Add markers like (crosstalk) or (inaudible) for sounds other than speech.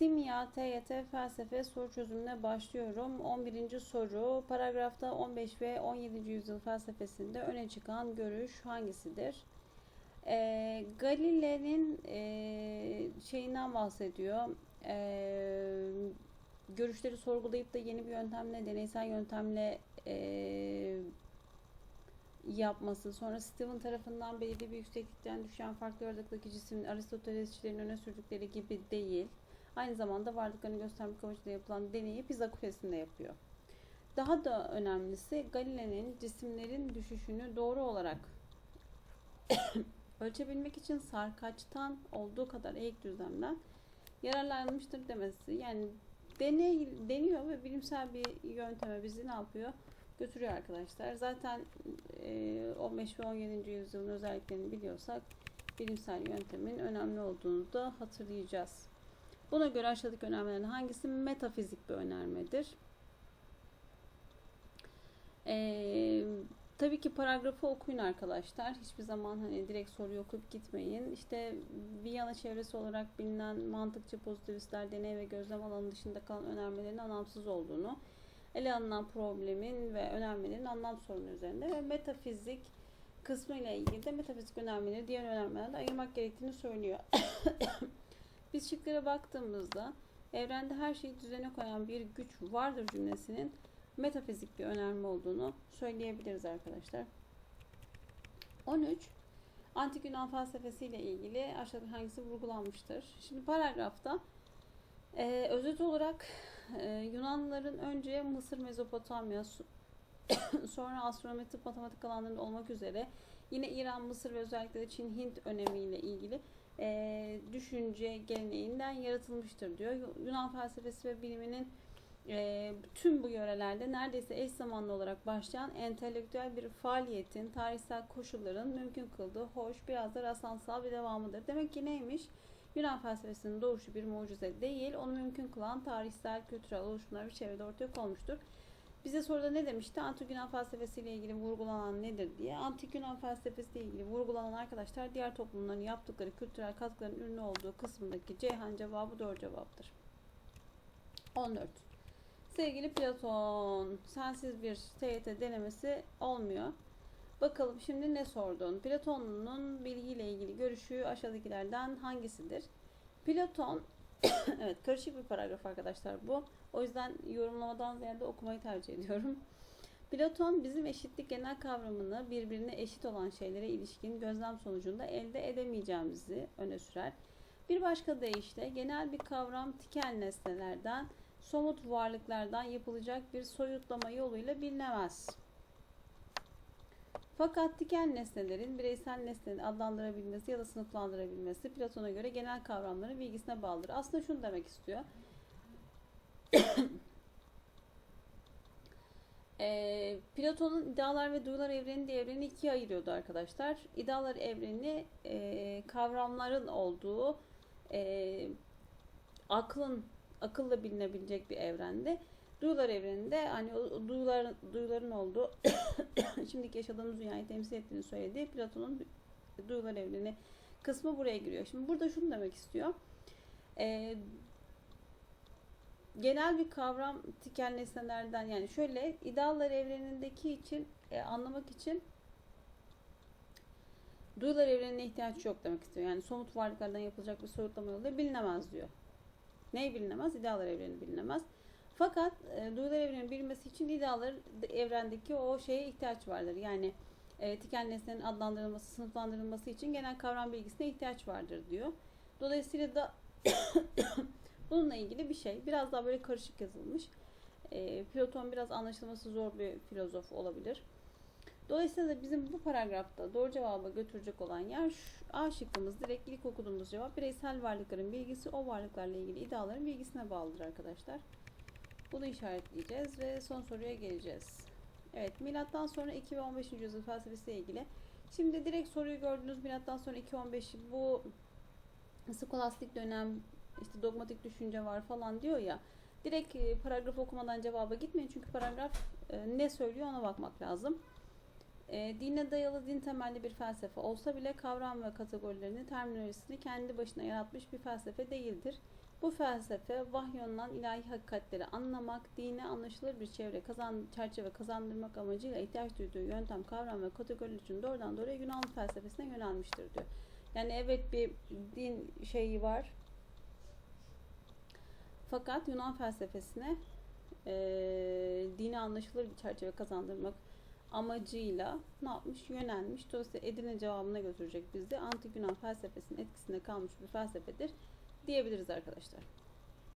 Simya, TYT, felsefe soru çözümüne başlıyorum. 11. soru. Paragrafta 15 ve 17. yüzyıl felsefesinde öne çıkan görüş hangisidir? Ee, Galile'nin e, şeyinden bahsediyor. Ee, görüşleri sorgulayıp da yeni bir yöntemle, deneysel yöntemle e, yapması, sonra Steven tarafından belirli bir yükseklikten düşen farklı aralıktaki cismin Aristotelesçilerin öne sürdükleri gibi değil. Aynı zamanda varlıklarını göstermek amacıyla yapılan deneyi Pisa Kulesi'nde yapıyor. Daha da önemlisi Galile'nin cisimlerin düşüşünü doğru olarak (coughs) ölçebilmek için sarkaçtan olduğu kadar eğik düzlemden yararlanmıştır demesi. Yani deney deniyor ve bilimsel bir yönteme bizi ne yapıyor? Götürüyor arkadaşlar. Zaten e, 15 ve 17. yüzyılın özelliklerini biliyorsak bilimsel yöntemin önemli olduğunu da hatırlayacağız. Buna göre aşağıdaki önermelerin hangisi metafizik bir önermedir? Ee, tabii ki paragrafı okuyun arkadaşlar. Hiçbir zaman hani direkt soruyu okuyup gitmeyin. İşte Viyana çevresi olarak bilinen mantıkçı pozitivistler deney ve gözlem alanı dışında kalan önermelerin anlamsız olduğunu, ele alınan problemin ve önermelerin anlam sorunu üzerinde ve metafizik kısmı ile ilgili de metafizik önermeleri diğer önermelerden ayırmak gerektiğini söylüyor. (coughs) Biz şıklara baktığımızda evrende her şeyi düzene koyan bir güç vardır cümlesinin metafizik bir önerme olduğunu söyleyebiliriz arkadaşlar. 13. Antik Yunan felsefesiyle ilgili aşağıdaki hangisi vurgulanmıştır? Şimdi paragrafta e, özet olarak e, Yunanlıların önce Mısır, Mezopotamya, (coughs) sonra astronomi, tıp, matematik alanlarında olmak üzere yine İran, Mısır ve özellikle de Çin, Hint önemiyle ilgili e, düşünce geleneğinden yaratılmıştır diyor. Yunan felsefesi ve biliminin e, tüm bu yörelerde neredeyse eş zamanlı olarak başlayan entelektüel bir faaliyetin tarihsel koşulların mümkün kıldığı hoş biraz da rastlantısal bir devamıdır. Demek ki neymiş? Yunan felsefesinin doğuşu bir mucize değil, onu mümkün kılan tarihsel, kültürel oluşumlar bir çevrede ortaya konmuştur. Bize soruda ne demişti? Antik Yunan felsefesiyle ilgili vurgulanan nedir diye. Antik Yunan felsefesiyle ilgili vurgulanan arkadaşlar diğer toplumların yaptıkları kültürel katkıların ürünü olduğu kısmındaki Ceyhan cevabı doğru cevaptır. 14. Sevgili Platon, sensiz bir TYT denemesi olmuyor. Bakalım şimdi ne sordun? Platon'un bilgiyle ilgili görüşü aşağıdakilerden hangisidir? Platon, (coughs) evet karışık bir paragraf arkadaşlar bu. O yüzden yorumlamadan ziyade okumayı tercih ediyorum. Platon bizim eşitlik genel kavramını birbirine eşit olan şeylere ilişkin gözlem sonucunda elde edemeyeceğimizi öne sürer. Bir başka deyişle genel bir kavram tikel nesnelerden, somut varlıklardan yapılacak bir soyutlama yoluyla bilinemez. Fakat tikel nesnelerin bireysel nesneleri adlandırabilmesi ya da sınıflandırabilmesi Platon'a göre genel kavramların bilgisine bağlıdır. Aslında şunu demek istiyor. (coughs) e, Platon'un idealar ve duyular evreni diye evreni ikiye ayırıyordu arkadaşlar. İdealar evreni e, kavramların olduğu e, aklın akılla bilinebilecek bir evrende. Duyular evreninde hani o duyular, duyuların olduğu (coughs) şimdiki yaşadığımız dünyayı temsil ettiğini söylediği Platon'un duyular evreni kısmı buraya giriyor. Şimdi burada şunu demek istiyor. Ee, genel bir kavram tikel nesnelerden yani şöyle ideallar evrenindeki için e, anlamak için duyular evrenine ihtiyaç yok demek istiyor. Yani somut varlıklardan yapılacak bir soyutlama yolu bilinemez diyor. Neyi bilinemez? İdealar evreni bilinemez. Fakat e, duyular evrenin bilinmesi için idealar evrendeki o şeye ihtiyaç vardır. Yani e, tikel nesnenin adlandırılması, sınıflandırılması için genel kavram bilgisine ihtiyaç vardır diyor. Dolayısıyla da (coughs) bununla ilgili bir şey. Biraz daha böyle karışık yazılmış. E, Platon biraz anlaşılması zor bir filozof olabilir. Dolayısıyla da bizim bu paragrafta doğru cevaba götürecek olan yer şu, A şıkkımız direkt ilk okuduğumuz cevap bireysel varlıkların bilgisi o varlıklarla ilgili iddiaların bilgisine bağlıdır arkadaşlar. Bunu işaretleyeceğiz ve son soruya geleceğiz. Evet, milattan sonra 2 ve 15. yüzyıl felsefesiyle ilgili. Şimdi direkt soruyu gördünüz milattan sonra 2 15 bu skolastik dönem işte dogmatik düşünce var falan diyor ya. Direkt paragraf okumadan cevaba gitmeyin çünkü paragraf ne söylüyor ona bakmak lazım. E, dine dayalı din temelli bir felsefe olsa bile kavram ve kategorilerini, terminolojisini kendi başına yaratmış bir felsefe değildir. Bu felsefe vahyolunan ilahi hakikatleri anlamak, dine anlaşılır bir çevre kazan, çerçeve kazandırmak amacıyla ihtiyaç duyduğu yöntem, kavram ve kategori için doğrudan doğruya Yunan felsefesine yönelmiştir diyor. Yani evet bir din şeyi var. Fakat Yunan felsefesine eee dine anlaşılır bir çerçeve kazandırmak amacıyla ne yapmış? Yönelmiş. Dolayısıyla Edirne cevabına götürecek bizi. Antik Yunan felsefesinin etkisinde kalmış bir felsefedir diyebiliriz arkadaşlar.